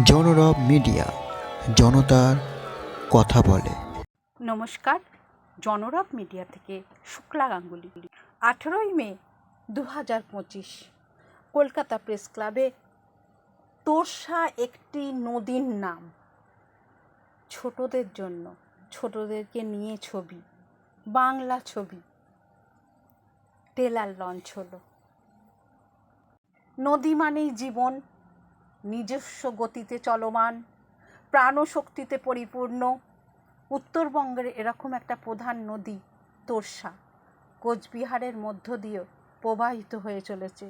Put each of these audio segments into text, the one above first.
জনরব media, জনতার কথা বলে। নমস্কার, জনরব মিডিয়া থেকে শুক্লা গাঙ্গুলি। আঠেরোই মে দু হাজার পঁচিশ, কলকাতা প্রেস ক্লাবে তোরসা একটি নদীর নাম। ছোটদের জন্য, ছোটদেরকে নিয়ে ছবি, বাংলা ছবি। টেলার লঞ্চ হলো। নদী মানেই জীবন নিজস্ব গতিতে চলমান প্রাণশক্তিতে পরিপূর্ণ। উত্তরবঙ্গের এরকম একটা প্রধান নদী তোরসা কোচবিহারের মধ্য দিয়ে প্রবাহিত হয়ে চলেছে।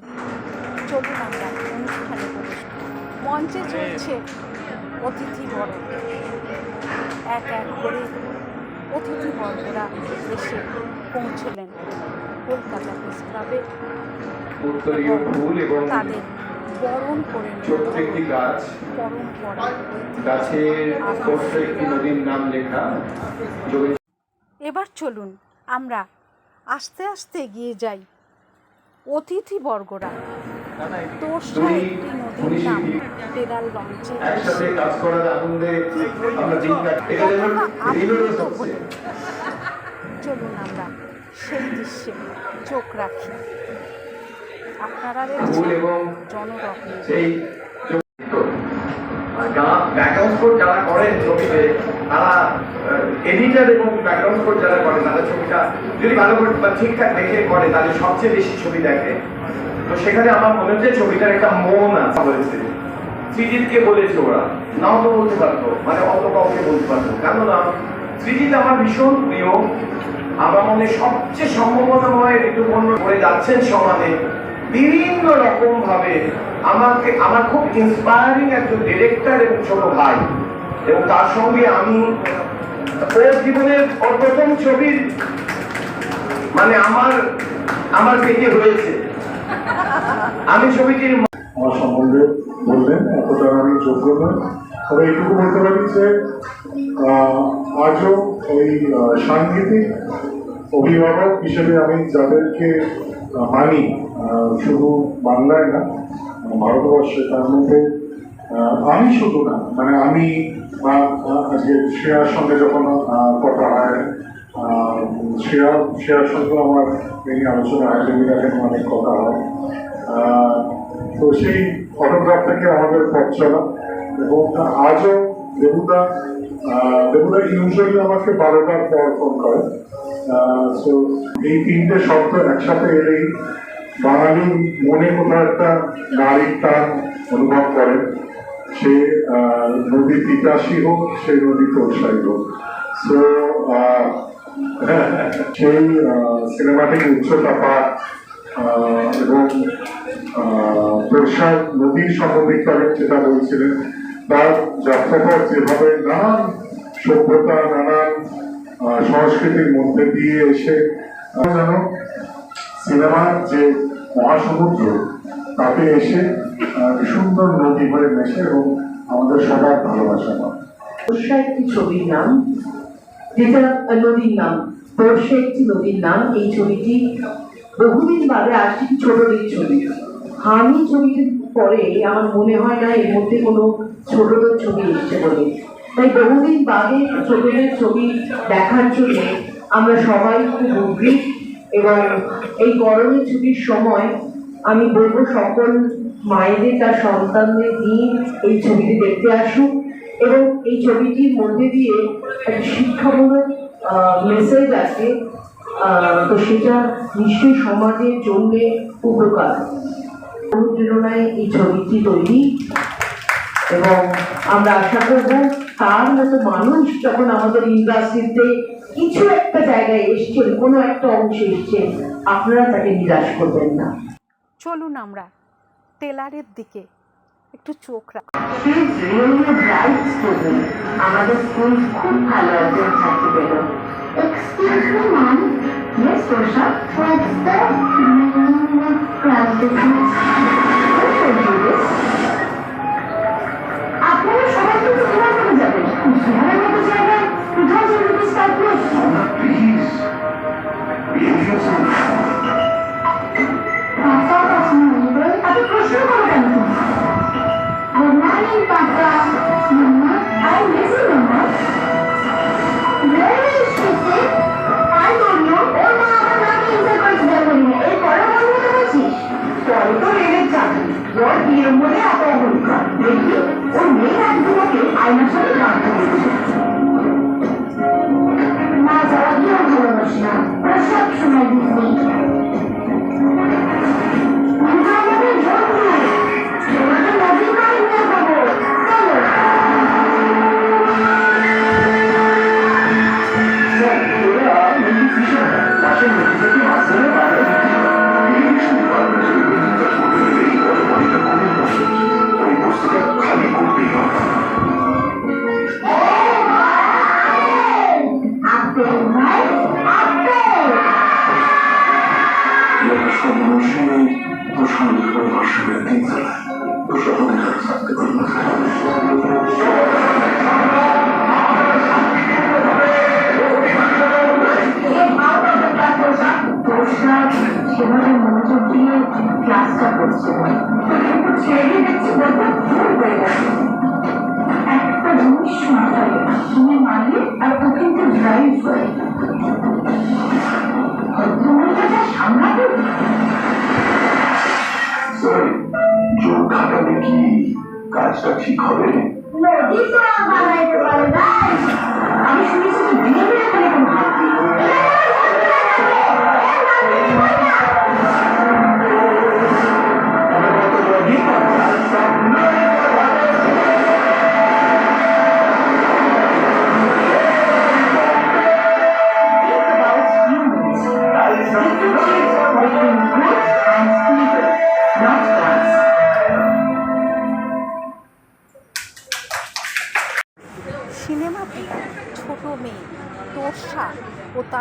চলুন আমরা অনুষ্ঠানে মঞ্চে চলছে অতিথি বড় এক এক করে অতিথি বর্গরা এসে পৌঁছলেন কলকাতা প্রেস ক্লাবে। এবং তাদের বরণ করে ছোট্ট গাছ। গাছের স্পর্শ একটি নদীর নাম লেখা। এবার চলুন আমরা আস্তে আস্তে এগিয়ে যাই। অতিথি বর্গরা তোরসা একটি নদীর নাম টেরাল লঞ্চে একসাথে কাজ করার আনন্দে আমরা দিন কাটাই এটা যেমন রিভার্স হচ্ছে। চলুন আমরা সেই দৃশ্যে চোখ রাখি। আপনারা ফুল এবং সেই ব্যাকগ্রাউন্ড স্কোর যারা করেন ছবিতে তারা এডিটার এবং ব্যাকগ্রাউন্ড স্কোর যারা করে ছবিটা যদি ভালো করে ঠিকঠাক দেখে করে তাহলে সবচেয়ে বেশি ছবি দেখে। তো সেখানে আমার মনে হচ্ছে ছবিটার একটা মন আছে বলেছে। ওরা। নাও তো বলতে পারতো মানে অত কাউকে বলতে পারতো কেননা সৃজিৎ আমার ভীষণ প্রিয়। আমার মনে সবচেয়ে সম্ভাবনাময় ঋতুপর্ণ করে যাচ্ছেন সমাজে বিভিন্ন রকম ভাবে আমাকে, আমার খুব ইন্সপায়ারিং একজন ডিরেক্টর এবং ছোট ভাই। এবং তার সঙ্গে আমি ওর জীবনের ওর প্রথম ছবির মানে আমার আমার পেটে হয়েছে। আমি ছবিটির আমার সম্বন্ধে বললেন এতটা আমি যোগ্য নই তবে এইটুকু বলতে পারি যে আজও ওই সাংগীতিক অভিভাবক হিসেবে আমি যাদেরকে মানি শুধু বাংলায় না, ভারতবর্ষে তার মধ্যে আমি শুধু না মানে আমি আজকে শ্রেয়ার সঙ্গে যখন কথা হয় শ্রেয়া শ্রেয়ার সঙ্গে আমার এই আলোচনা হয় টেলিগ্রাফে অনেক কথা হয়। তো সেই ফটোগ্রাফ থেকে আমাদের পথ চলা। এবং আজও দেবুদা দেবুদা ইউজুয়ালি আমাকে বারোটার পর ফোন করে। তো এই তিনটে শব্দ একসাথে এলেই বাঙালি মনে কোথাও একটা নারীর টান অনুভব করে। সে নদী তিতাসী হোক সেই নদী তোরসাই হোক। সো সেই সিনেমাটিক উচ্চতা আহ, এবং তোরসার নদীর সম্বন্ধে যেটা বলছিলেন তার যাত্রাপথ যেভাবে নানান সভ্যতা, নানান সংস্কৃতির মধ্যে দিয়ে এসে যেন সিনেমার যে মহাসমুদ্র, তাতে এসে সুন্দর নদী হয়ে মেশে এবং আমাদের সবার ভালোবাসা পায়। বর্ষা একটি ছবির নাম, যেটা নদীর নাম। বর্ষা একটি নদীর নাম, এই ছবিটি বহুদিন বাদে আসি ছোটদের ছবি। আমি ছবিটির পরে আমার মনে হয় না এর মধ্যে কোনো ছোটদের ছবি এসছে বলে। তাই বহুদিন বাদে ছোটদের ছবি দেখার জন্য আমরা সবাই খুব উদ্গ্রীব এবং এই গরমের ছুটির সময় আমি বলব সকল মায়েদের তার সন্তানদের নিয়ে এই ছবিটি দেখতে আসুক এবং এই ছবিটির মধ্যে দিয়ে একটা শিক্ষামূলক মেসেজ আছে। তো সেটা নিশ্চয়ই সমাজের জন্যে উপকার। অনুপ্রেরণায় এই ছবিটি তৈরি এবং আমরা আশা করব তার মতো মানুষ যখন আমাদের ইন্ডাস্ট্রিতে কিছু একটা জায়গায় এসছেন কোনো একটা অংশে এসছেন আপনারা তাকে নিরাশ করবেন না চলুন আমরা টেলারের দিকে একটু চোখ রাখি. আমাদের স্কুল খুব ভালো একজন ছাত্রী পেল. Yes, Rosha. What's the meaning of gratitude? Who you this? বিয়ে বলে এত অহংকার আর ও কিন্তু ড্রাইভ করে ভদ্রমহিলাটা জোর খাটালে কি কাজটা ঠিক হবে আমি শুনেছি বিয়ে করে কোনো হাত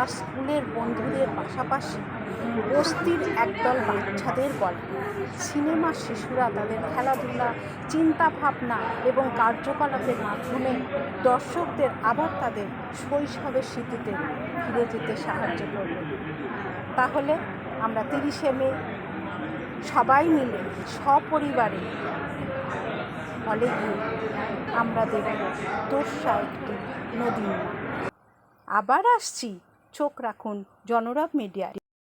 তার স্কুলের বন্ধুদের পাশাপাশি বস্তির একদল বাচ্চাদের গল্প। সিনেমা শিশুরা তাদের খেলাধুলা চিন্তা ভাবনা এবং কার্যকলাপের মাধ্যমে দর্শকদের আবার তাদের শৈশবের স্মৃতিতে ফিরে যেতে সাহায্য করবে। তাহলে আমরা তিরিশে মে সবাই মিলে, সপরিবারে হলে গিয়ে আমরা দেখব তোষা একটি নদী। আবার আসছি। চোখ রাখুন জনরব মিডিয়ায়।